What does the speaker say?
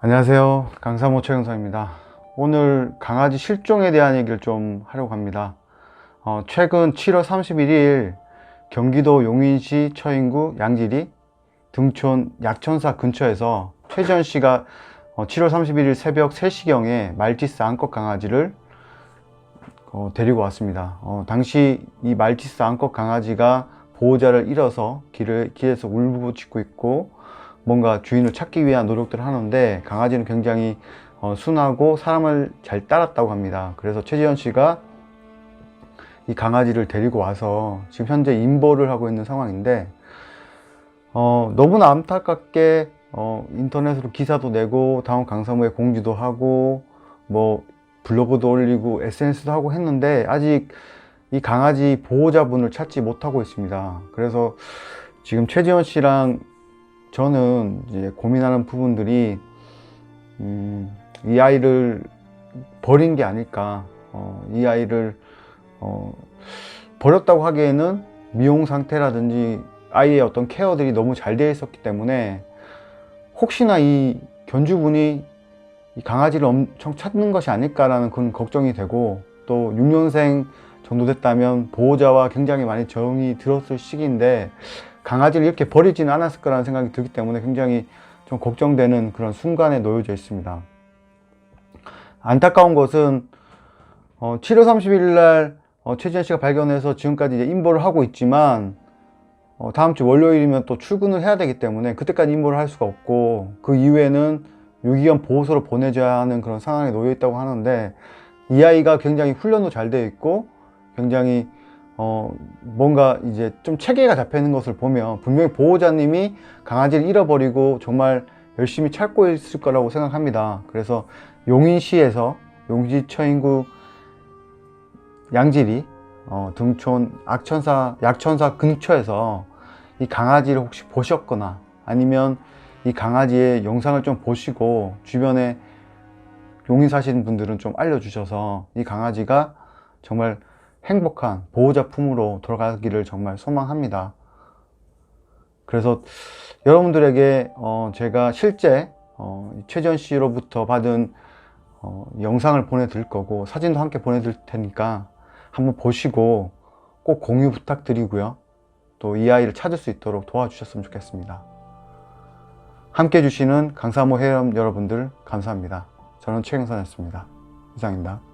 안녕하세요. 강사모 최영사입니다. 오늘 강아지 실종에 대한 얘기를 좀 하려고 합니다. 어, 최근 7월 31일 경기도 용인시 처인구 양지리 등촌 약천사 근처에서 최지현 씨가 어, 7월 31일 새벽 3시경에 말티스 암컷 강아지를 어, 데리고 왔습니다. 어, 당시 이 말티스 암컷 강아지가 보호자를 잃어서 길을, 길에서 울부짖고 있고 뭔가 주인을 찾기 위한 노력들을 하는데 강아지는 굉장히 어, 순하고 사람을 잘 따랐다고 합니다. 그래서 최지현 씨가 이 강아지를 데리고 와서 지금 현재 임보를 하고 있는 상황인데 어, 너무나 안타깝게 어, 인터넷으로 기사도 내고 다음 강사무에 공지도 하고 뭐 블로그도 올리고 SNS도 하고 했는데 아직 이 강아지 보호자분을 찾지 못하고 있습니다. 그래서 지금 최지현 씨랑 저는 이제 고민하는 부분들이 음, 이 아이를 버린 게 아닐까. 어, 이 아이를 어, 버렸다고 하기에는 미용 상태라든지 아이의 어떤 케어들이 너무 잘 되어 있었기 때문에 혹시나 이 견주분이 이 강아지를 엄청 찾는 것이 아닐까라는 그런 걱정이 되고 또 6년생 정도 됐다면 보호자와 굉장히 많이 정이 들었을 시기인데 강아지를 이렇게 버리지는 않았을 거라는 생각이 들기 때문에 굉장히 좀 걱정되는 그런 순간에 놓여져 있습니다. 안타까운 것은 어, 7월 30일 날 어, 최지현 씨가 발견해서 지금까지 이제 임보를 하고 있지만 어, 다음 주 월요일이면 또 출근을 해야 되기 때문에 그때까지 임보를 할 수가 없고 그 이후에는 유기견 보호소로 보내줘야 하는 그런 상황에 놓여 있다고 하는데 이 아이가 굉장히 훈련도 잘 되어 있고 굉장히 어 뭔가 이제 좀 체계가 잡혀 있는 것을 보면 분명히 보호자님이 강아지를 잃어버리고 정말 열심히 찾고 있을 거라고 생각합니다. 그래서 용인시에서 용지처인구 양지리 어, 등촌 악천사 약천사 근처에서 이 강아지를 혹시 보셨거나 아니면 이 강아지의 영상을 좀 보시고 주변에 용인 사시는 분들은 좀 알려주셔서 이 강아지가 정말 행복한 보호자 품으로 돌아가기를 정말 소망합니다. 그래서 여러분들에게 어, 제가 실제 어, 최전 씨로부터 받은 어, 영상을 보내드릴 거고 사진도 함께 보내드릴 테니까 한번 보시고 꼭 공유 부탁드리고요. 또 이 아이를 찾을 수 있도록 도와주셨으면 좋겠습니다. 함께 해주시는 강사모 회원 여러분들 감사합니다. 저는 최경선이었습니다. 이상입니다.